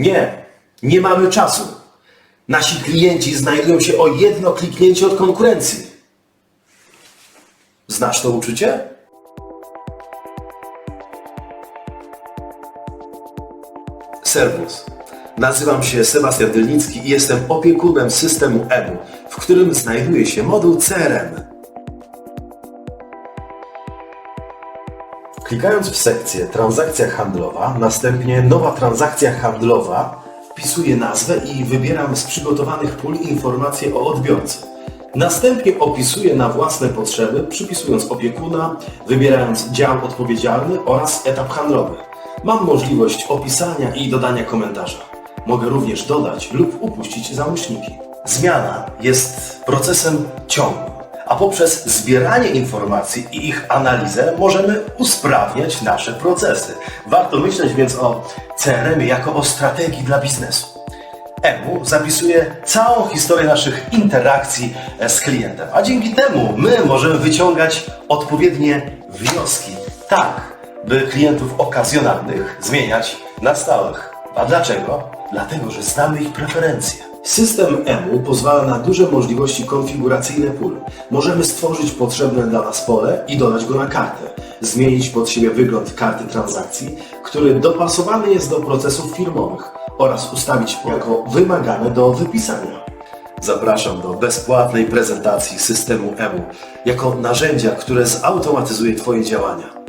Nie, nie mamy czasu. Nasi klienci znajdują się o jedno kliknięcie od konkurencji. Znasz to uczucie? Serwus. Nazywam się Sebastian Tylnicki i jestem opiekunem systemu EMU, w którym znajduje się moduł CRM. Klikając w sekcję transakcja handlowa, następnie nowa transakcja handlowa, wpisuję nazwę i wybieram z przygotowanych pól informacje o odbiorcy. Następnie opisuję na własne potrzeby, przypisując opiekuna, wybierając dział odpowiedzialny oraz etap handlowy. Mam możliwość opisania i dodania komentarza. Mogę również dodać lub upuścić załączniki. Zmiana jest procesem ciągłym a poprzez zbieranie informacji i ich analizę możemy usprawniać nasze procesy. Warto myśleć więc o CRM jako o strategii dla biznesu. EMU zapisuje całą historię naszych interakcji e, z klientem, a dzięki temu my możemy wyciągać odpowiednie wnioski, tak by klientów okazjonalnych zmieniać na stałych. A dlaczego? Dlatego, że znamy ich preferencje. System EMU pozwala na duże możliwości konfiguracyjne pól. Możemy stworzyć potrzebne dla nas pole i dodać go na kartę. Zmienić pod siebie wygląd karty transakcji, który dopasowany jest do procesów firmowych oraz ustawić jako wymagane do wypisania. Zapraszam do bezpłatnej prezentacji systemu EMU jako narzędzia, które zautomatyzuje Twoje działania.